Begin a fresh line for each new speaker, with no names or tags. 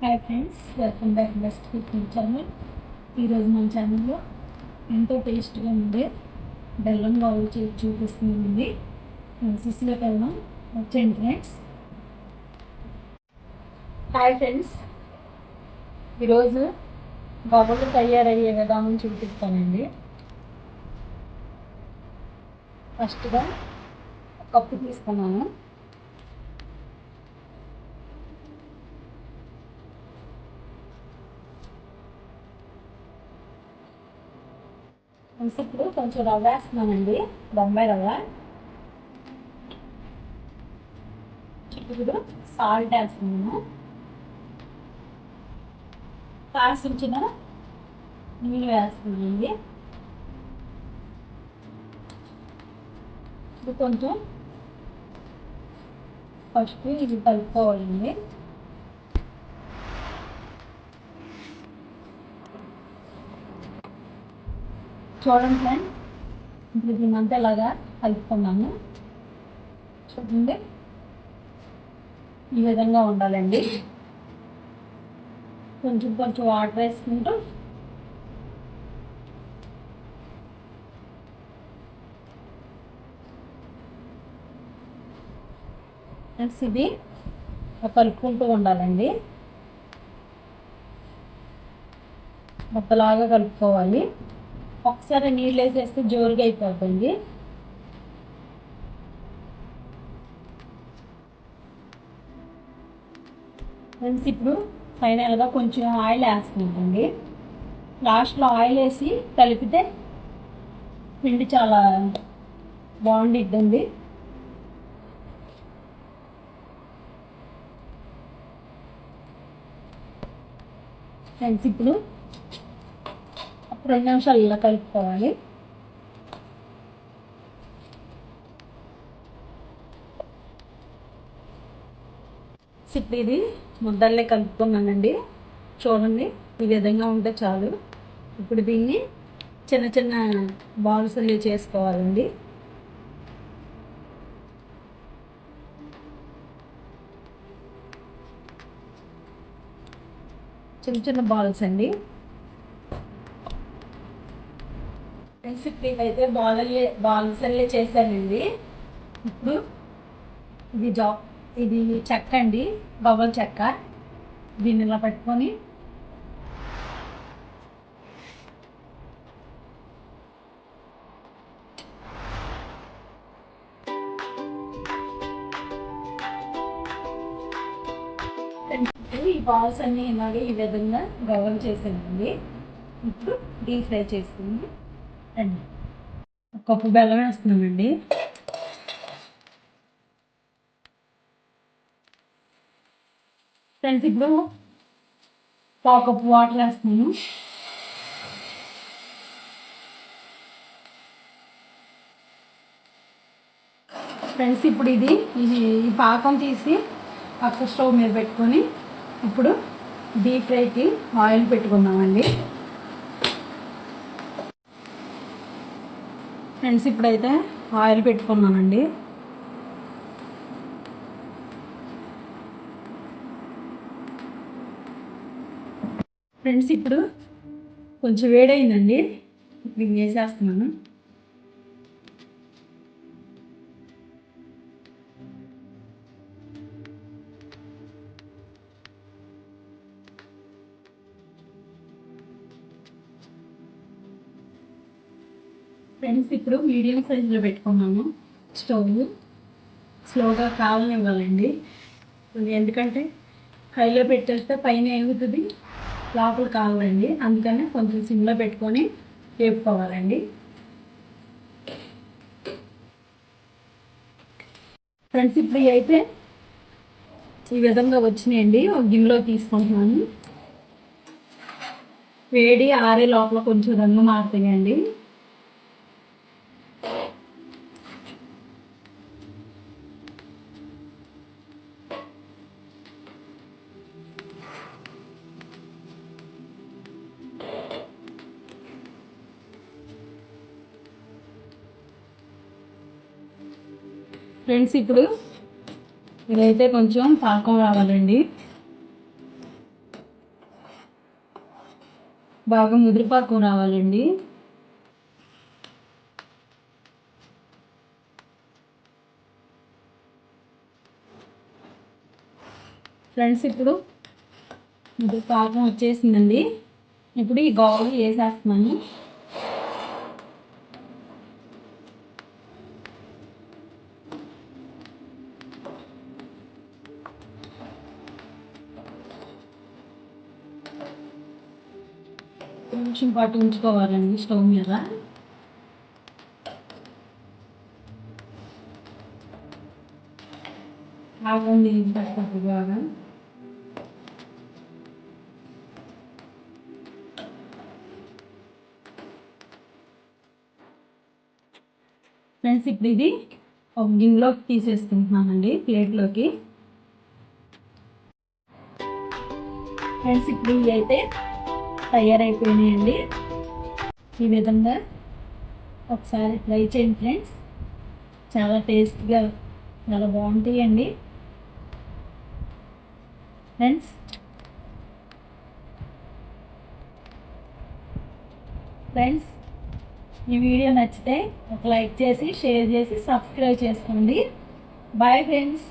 Hi friends welcome back best cooking channel ఈరోజు మన ఛానల్లో ఎంతో టేస్ట్గా ఉండే బెల్లం బాగు చేసి చూపిస్తుంది సిస్లోకి వెళ్దాం వచ్చేయండి ఫ్రెండ్స్ హాయ్ ఫ్రెండ్స్ ఈరోజు బబులు తయారయ్యే విధానం చూపిస్తానండి. ఫస్ట్గా కప్పు తీసుకున్నాను. ఇప్పుడు కొంచెం రవ్వ వేస్తున్నానండి. బొంబాయి రవ్వ. ఇప్పుడు సాల్ట్ వేస్తున్నాను. కాసించిన నీళ్ళు వేస్తున్నానండి. ఇప్పుడు కొంచెం ఫస్ట్ ఇది కలుపుకోవాలండి. చూడండి ఫ్రెండ్ ఇప్పుడు దీన్నంతా ఇలాగా కలుపుకున్నాము చూడండి. ఈ విధంగా ఉండాలండి. కొంచెం కొంచెం వాటర్ వేసుకుంటూ. నెక్స్ట్ ఇది కలుపుకుంటూ ఉండాలండి. మొత్తలాగా కలుపుకోవాలి. ఒకసారి నీళ్ళు వేసేస్తే జోరుగా అయిపోతుంది. ఫ్రెండ్స్ ఇప్పుడు ఫైనల్గా కొంచెం ఆయిల్ వేసుకుంటుంది. లాస్ట్లో ఆయిల్ వేసి కలిపితే పిండి చాలా బాగుండిద్దండి. ఫ్రెండ్స్ ఇప్పుడు రెండు నిమిషాలు ఇలా కలుపుకోవాలి. ఇప్పుడు ఇది ముద్దల్లే కలుపుకున్నానండి. చూడండి ఈ విధంగా ఉంటే చాలు. ఇప్పుడు దీన్ని చిన్న చిన్న బాల్స్ చేసుకోవాలండి. చిన్న చిన్న బాల్స్ అండి. సిక్స్టీ అయితే బాల్ బాల్సల్లే చేశానండి. ఇప్పుడు ఇది జా ఇది చెక్క అండి బబల్ చెక్క. దీన్ని ఇలా పెట్టుకొని ఈ బాల్స్ అన్నీ ఇలాగే ఈ విధంగా గవల్ చేసానండి ఇప్పుడు డీప్ ఫ్రై చేసుకుంది అండి కప్పు బెల్లం వేస్తున్నామండి ఫ్రెండ్స్ ఇప్పుడు పావు కప్పు వాటర్ వేస్తున్నాను. ఫ్రెండ్స్ ఇప్పుడు ఇది ఇది ఈ పాకం తీసి పక్క స్టవ్ మీద పెట్టుకొని ఇప్పుడు డీప్ ఫ్రైకి ఆయిల్ పెట్టుకుందామండి. ఫ్రెండ్స్ ఇప్పుడైతే ఆయిల్ పెట్టుకున్నానండి. ఫ్రెండ్స్ ఇప్పుడు కొంచెం వేడైందండి. ఇది వేసేస్తున్నాను ఫ్రెండ్స్ ఇప్పుడు మీడియం సైజులో పెట్టుకున్నాము. స్టవ్ స్లోగా కావాలనివ్వాలండి ఎందుకంటే హైలో పెట్టేస్తే పైన ఎగుతుంది లోపల కావాలండి అందుకని కొంచెం సిమ్లో పెట్టుకొని వేపుకోవాలండి. ఫ్రెండ్స్ ఇప్పుడు అయితే ఈ విధంగా వచ్చినాయండి. ఒక గిన్నెలో తీసుకుంటున్నాను. వేడి ఆరే లోపల కొంచెం రంగు మారుతాయండి. ఫ్రెండ్స్ ఇప్పుడు ఇదైతే కొంచెం పాకం రావాలండి. బాగా ముదిరిపాకం రావాలండి. ఫ్రెండ్స్ ఇప్పుడు ముదిరిపాకం వచ్చేసిందండి. ఇప్పుడు ఈ గోవలు వేసేస్తున్నాను. కొంచెం పాటు ఉంచుకోవాలండి స్టవ్ మీద. ఆగండి పట్టుకోవాలి బాగా? ఫ్రెండ్స్ ఇప్పుడు ఇది ఒక గిన్నెలోకి తీసేసుకుంటున్నానండి ప్లేట్లోకి. ఫ్రెండ్స్ ఇప్పుడు ఇవి అయితే తయారైపోయినాయండి. ఈ విధంగా ఒకసారి ట్రై చేయండి ఫ్రెండ్స్. చాలా టేస్ట్గా చాలా బాగుంటాయండి. ఫ్రెండ్స్ ఫ్రెండ్స్ ఈ వీడియో నచ్చితే ఒక లైక్ చేసి షేర్ చేసి సబ్స్క్రైబ్ చేసుకోండి. Bye friends.